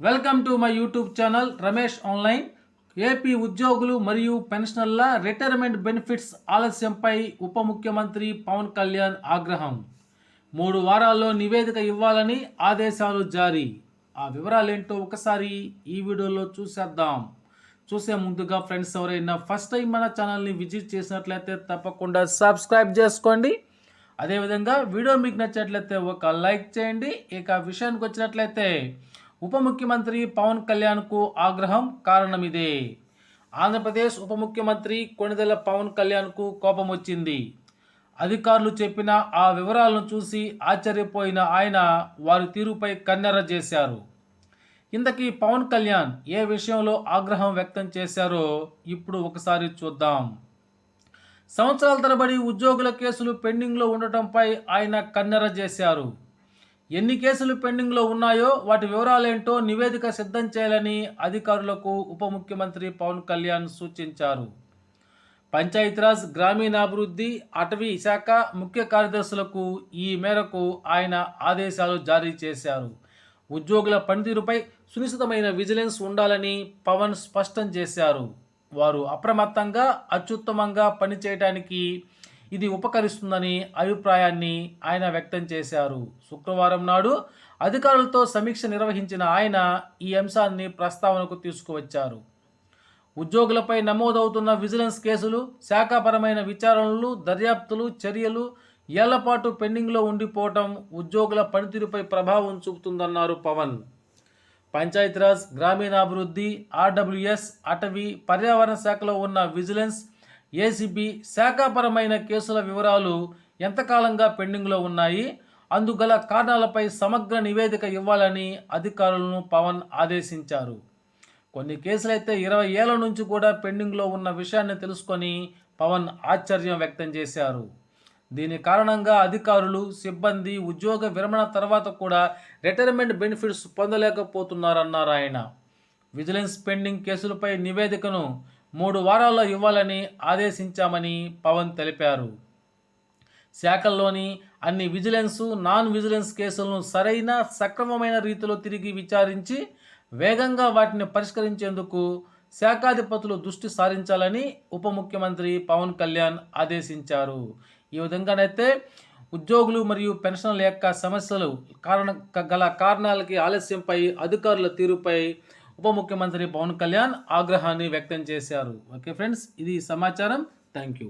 Welcome to my YouTube channel Ramesh online. AP ఉద్యోగులు మరియు పెన్షనర్ల retirement benefits ఆలస్యంపై ఉప ముఖ్యమంత్రి పవన్ కళ్యాణ్ ఆగ్రహం. మూడు వారాల్లో నివేదిక ఇవ్వాలని ఆదేశాలు జారీ. ఆ వివరాలేంటో ఒకసారి ఈ వీడియోలో చూసేద్దాం. చూసే ముందుగా ఫ్రెండ్స్ ఎవరైనా ఫస్ట్ టైం మన ఛానల్ని విజిట్ చేసినట్లయితే తప్పకుండా సబ్స్క్రైబ్ చేసుకోండి. అదేవిధంగా వీడియో మీకు నచ్చినట్లయితే ఒక లైక్ చేయండి. ఇక విషయానికి వచ్చినట్లయితే ఉప ముఖ్యమంత్రి పవన్ కళ్యాణ్కు ఆగ్రహం కారణమిదే. ఆంధ్రప్రదేశ్ ఉప ముఖ్యమంత్రి కొణిదెల పవన్ కళ్యాణ్కు కోపం వచ్చింది అధికారులు చెప్పిన ఆ వివరాలను చూసి ఆశ్చర్యపోయిన ఆయన వారి తీరుపై కన్నెర చేశారు. ఇంతకీ పవన్ కళ్యాణ్ ఏ విషయంలో ఆగ్రహం వ్యక్తం చేశారో ఇప్పుడు ఒకసారి చూద్దాం. సంవత్సరాల తరబడి ఉద్యోగుల కేసులు పెండింగ్లో ఉండటంపై ఆయన కన్నెర చేశారు. ఎన్ని కేసులు పెండింగ్లో ఉన్నాయో వాటి వివరాలేంటో నివేదిక సిద్ధం చేయాలని అధికారులకు ఉప ముఖ్యమంత్రి పవన్ కళ్యాణ్ సూచించారు. పంచాయతీరాజ్ గ్రామీణాభివృద్ధి అటవీ శాఖ ముఖ్య కార్యదర్శులకు ఈ మేరకు ఆయన ఆదేశాలు జారీ చేశారు. ఉద్యోగుల పనితీరుపై సునిశ్చితమైన విజిలెన్స్ ఉండాలని పవన్ స్పష్టం చేశారు. వారు అప్రమత్తంగా అత్యుత్తమంగా పనిచేయడానికి ఇది ఉపకరిస్తుందని అభిప్రాయాన్ని ఆయన వ్యక్తం చేశారు. శుక్రవారం నాడు అధికారులతో సమీక్ష నిర్వహించిన ఆయన ఈ అంశాన్ని ప్రస్తావనకు తీసుకువచ్చారు. ఉద్యోగులపై నమోదవుతున్న విజిలెన్స్ కేసులు శాఖాపరమైన విచారణలు దర్యాప్తులు చర్యలు ఏళ్ళపాటు పెండింగ్లో ఉండిపోవటం ఉద్యోగుల పనితీరుపై ప్రభావం చూపుతుందన్నారు పవన్. పంచాయతీరాజ్ గ్రామీణాభివృద్ధి ఆర్డబ్ల్యూఎస్ అటవీ పర్యావరణ శాఖలో ఉన్న విజిలెన్స్ ఏసీబీ శాఖాపరమైన కేసుల వివరాలు ఎంతకాలంగా పెండింగ్లో ఉన్నాయి? అందుగల కారణాలపై సమగ్ర నివేదిక ఇవ్వాలని అధికారులను పవన్ ఆదేశించారు. కొన్ని కేసులైతే ఇరవై ఏళ్ళ నుంచి కూడా పెండింగ్లో ఉన్న విషయాన్ని తెలుసుకొని పవన్ ఆశ్చర్యం వ్యక్తం చేశారు. దీని కారణంగా అధికారులు సిబ్బంది ఉద్యోగ విరమణ తర్వాత కూడా రిటైర్మెంట్ బెనిఫిట్స్ పొందలేకపోతున్నారన్నారు ఆయన. విజిలెన్స్ పెండింగ్ కేసులపై నివేదికను మూడు వారాల్లో ఇవ్వాలని ఆదేశించామని పవన్ తెలిపారు. శాఖల్లోని అన్ని విజిలెన్సు నాన్ విజిలెన్స్ కేసులను సరైన సక్రమమైన రీతిలో తిరిగి విచారించి వేగంగా వాటిని పరిష్కరించేందుకు శాఖాధిపతులు దృష్టి సారించాలని ఉప ముఖ్యమంత్రి పవన్ కళ్యాణ్ ఆదేశించారు. ఈ విధంగానైతే ఉద్యోగులు మరియు పెన్షన్ల యొక్క సమస్యలు కారణ గల కారణాలకి ఆలస్యంపై అధికారుల తీరుపై ఉప ముఖ్యమంత్రి పవన్ కళ్యాణ్ ఆగ్రహాన్ని వ్యక్తం చేశారు. ఓకే ఫ్రెండ్స్ ఇది సమాచారం. Thank you